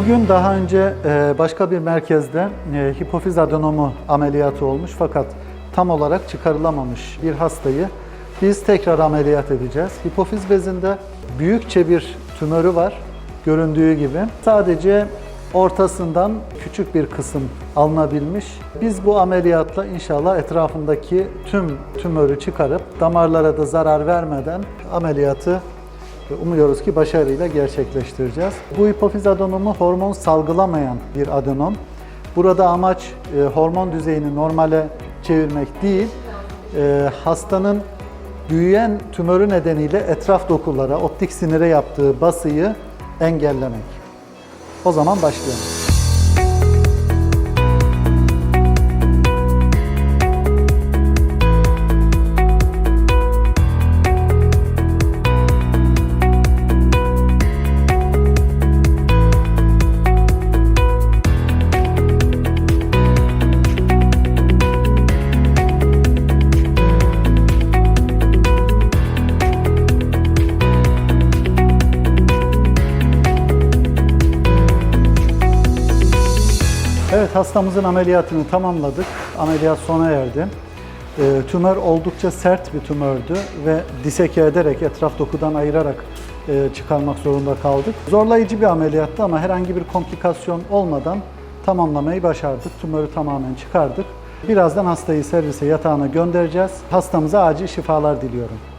Bugün daha önce e, başka bir merkezde e, hipofiz adenomu ameliyatı olmuş fakat tam olarak çıkarılamamış bir hastayı biz tekrar ameliyat edeceğiz. Hipofiz bezinde büyükçe bir tümörü var göründüğü gibi. Sadece ortasından küçük bir kısım alınabilmiş. Biz bu ameliyatla inşallah etrafındaki tüm tümörü çıkarıp damarlara da zarar vermeden ameliyatı umuyoruz ki başarıyla gerçekleştireceğiz. Bu hipofiz adenomu hormon salgılamayan bir adenom. Burada amaç e, hormon düzeyini normale çevirmek değil, e, hastanın büyüyen tümörü nedeniyle etraf dokulara, optik sinire yaptığı basıyı engellemek. O zaman başlayalım. Evet hastamızın ameliyatını tamamladık. Ameliyat sona erdi. E, tümör oldukça sert bir tümördü ve diseke ederek etraf dokudan ayırarak e, çıkarmak zorunda kaldık. Zorlayıcı bir ameliyattı ama herhangi bir komplikasyon olmadan tamamlamayı başardık. Tümörü tamamen çıkardık. Birazdan hastayı servise yatağına göndereceğiz. Hastamıza acil şifalar diliyorum.